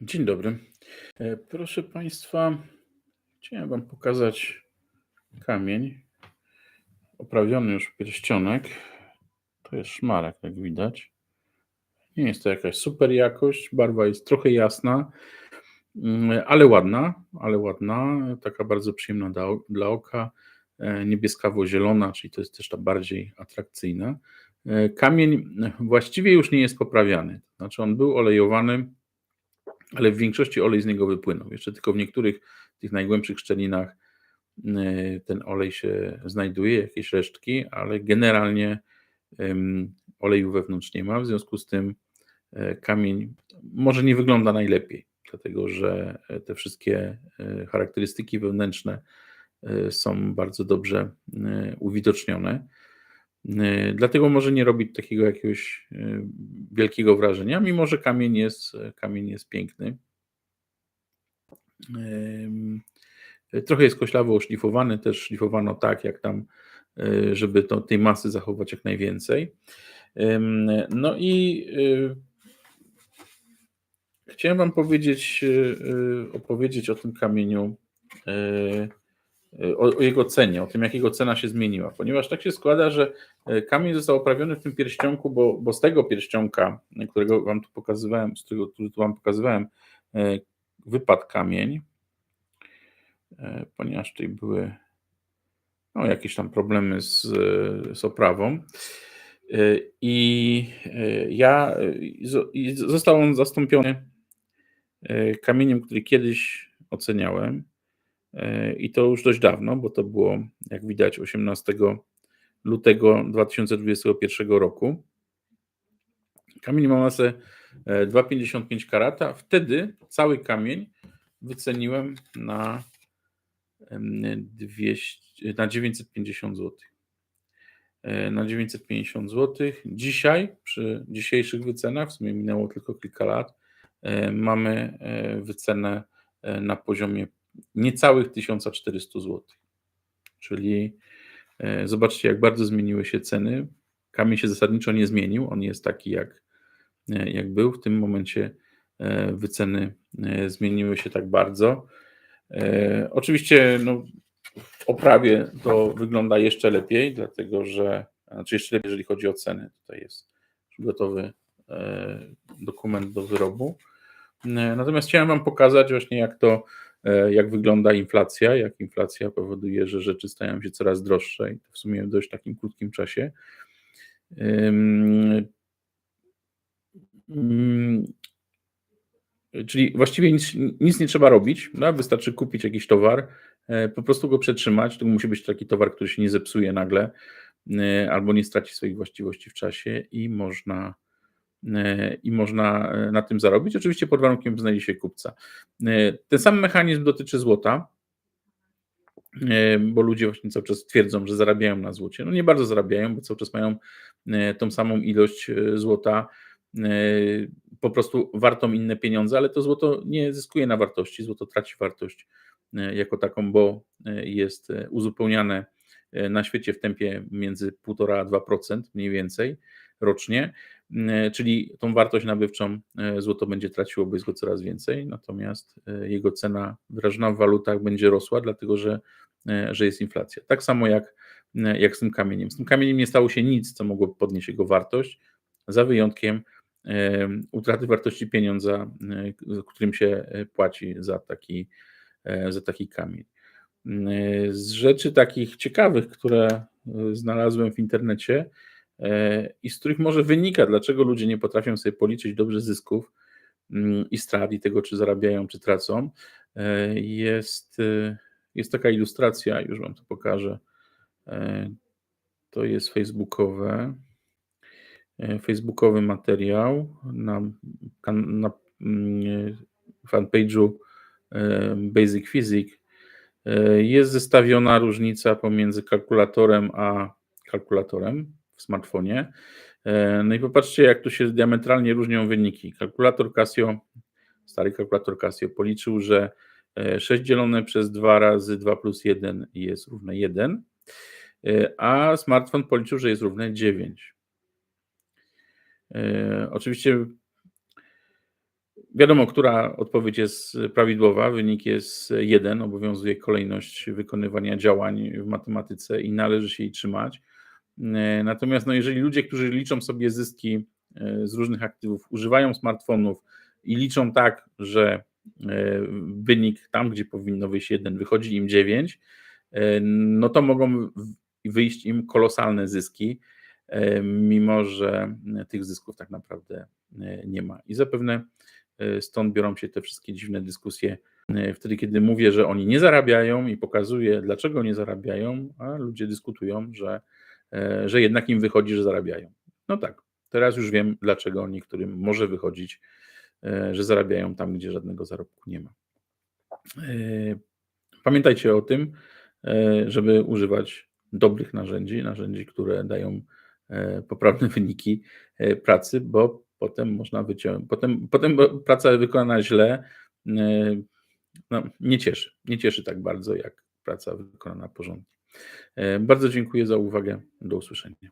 Dzień dobry. E, Proszę Państwa, chciałem Wam pokazać kamień, oprawiony już pierścionek. To jest szmarek, jak widać. Nie jest to jakaś super jakość, barwa jest trochę jasna, mm, ale ładna, ale ładna, taka bardzo przyjemna dla, oka, e, niebieskawo-zielona, czyli to jest też ta bardziej atrakcyjna. E, Kamień właściwie już nie jest poprawiany, znaczy on był olejowany ale w większości olej z niego wypłynął. Jeszcze tylko w niektórych tych najgłębszych szczelinach y, ten olej się znajduje, jakieś resztki, ale generalnie oleju wewnątrz nie ma, w związku z tym e, kamień może nie wygląda najlepiej, dlatego że e, te wszystkie e, charakterystyki wewnętrzne są bardzo dobrze uwidocznione. E, Dlatego może nie robić takiego jakiegoś e, wielkiego wrażenia, mimo że kamień jest, kamień jest piękny. Trochę jest koślawo oszlifowany, też szlifowano tak, jak tam, e, żeby to, tej masy zachować jak najwięcej. No i chciałem Wam powiedzieć, opowiedzieć o tym kamieniu, o, o jego cenie, o tym, jak jego cena się zmieniła, ponieważ tak się składa, że e, kamień został oprawiony w tym pierścionku, bo, bo z tego pierścionka, którego Wam tu pokazywałem, z którego tu Wam pokazywałem, wypadł kamień, ponieważ tutaj były no, jakieś tam problemy z, z oprawą. I ja i został on zastąpiony kamieniem, który kiedyś oceniałem. E, I to już dość dawno, bo to było, jak widać, 18 lutego 2021 roku. Kamień ma masę e, 2,55 karata. Wtedy cały kamień wyceniłem na, em, 200, na 950 zł. Na 950 zł. Dzisiaj, przy dzisiejszych wycenach, w sumie minęło tylko kilka lat, e, mamy e, wycenę e, na poziomie niecałych 1400 zł. Czyli e, zobaczcie, jak bardzo zmieniły się ceny. Kamień się zasadniczo nie zmienił, on jest taki, jak, e, jak był. W tym momencie e, wyceny zmieniły się tak bardzo. Oczywiście no, w oprawie to wygląda jeszcze lepiej, dlatego że, znaczy jeszcze lepiej, jeżeli chodzi o ceny. Tutaj jest gotowy dokument do wyrobu. Natomiast chciałem Wam pokazać właśnie, jak to, jak wygląda inflacja, jak inflacja powoduje, że rzeczy stają się coraz droższe i to w sumie w dość takim krótkim czasie. Czyli właściwie nic, nic nie trzeba robić, no, wystarczy kupić jakiś towar, e, po prostu go przetrzymać. To musi być taki towar, który się nie zepsuje nagle e, albo nie straci swoich właściwości w czasie i można, e, i można e, na tym zarobić. Oczywiście pod warunkiem, że znajdzie się kupca. E, Ten sam mechanizm dotyczy złota, e, bo ludzie właśnie cały czas twierdzą, że zarabiają na złocie. No nie bardzo zarabiają, bo cały czas mają e, tą samą ilość e, złota, e, po prostu wartą inne pieniądze, ale to złoto nie zyskuje na wartości, złoto traci wartość e, jako taką, bo e, jest e, uzupełniane e, na świecie w tempie między 1,5 a 2% mniej więcej rocznie, e, czyli tą wartość nabywczą e, złoto będzie traciło, bo jest go coraz więcej, natomiast e, jego cena wyrażona w walutach będzie rosła, dlatego że, e, że jest inflacja. Tak samo jak, e, jak z tym kamieniem. Z tym kamieniem nie stało się nic, co mogłoby podnieść jego wartość, za wyjątkiem e, utraty wartości pieniądza, e, którym się e, płaci za taki, e, za taki kamień. E, Z rzeczy takich ciekawych, które e, znalazłem w internecie e, i z których może wynika, dlaczego ludzie nie potrafią sobie policzyć dobrze zysków mm, i strat i tego, czy zarabiają, czy tracą, e, jest, e, jest taka ilustracja, już Wam to pokażę. E, To jest facebookowe. E, facebookowy materiał na, na mm, fanpage'u e, Basic Physics. E, jest zestawiona różnica pomiędzy kalkulatorem a kalkulatorem w smartfonie. E, No i popatrzcie, jak tu się diametralnie różnią wyniki. Kalkulator Casio, stary kalkulator Casio policzył, że e, 6 dzielone przez 2 razy 2 plus 1 jest równe 1, e, a smartfon policzył, że jest równe 9. E, Oczywiście Wiadomo, która odpowiedź jest prawidłowa. Wynik jest jeden. Obowiązuje kolejność wykonywania działań w matematyce i należy się jej trzymać. Natomiast no, jeżeli ludzie, którzy liczą sobie zyski z różnych aktywów, używają smartfonów i liczą tak, że wynik tam, gdzie powinno wyjść jeden, wychodzi im 9, no to mogą wyjść im kolosalne zyski, mimo że tych zysków tak naprawdę nie ma. I zapewne stąd biorą się te wszystkie dziwne dyskusje. Wtedy, kiedy mówię, że oni nie zarabiają i pokazuję, dlaczego nie zarabiają, a ludzie dyskutują, że, że jednak im wychodzi, że zarabiają. No tak, teraz już wiem, dlaczego niektórym może wychodzić, że zarabiają tam, gdzie żadnego zarobku nie ma. Pamiętajcie o tym, żeby używać dobrych narzędzi, narzędzi, które dają poprawne wyniki pracy, bo potem można wyciągnąć, potem, potem praca wykonana źle no, nie cieszy, nie cieszy tak bardzo jak praca wykonana porządnie. Bardzo dziękuję za uwagę, do usłyszenia.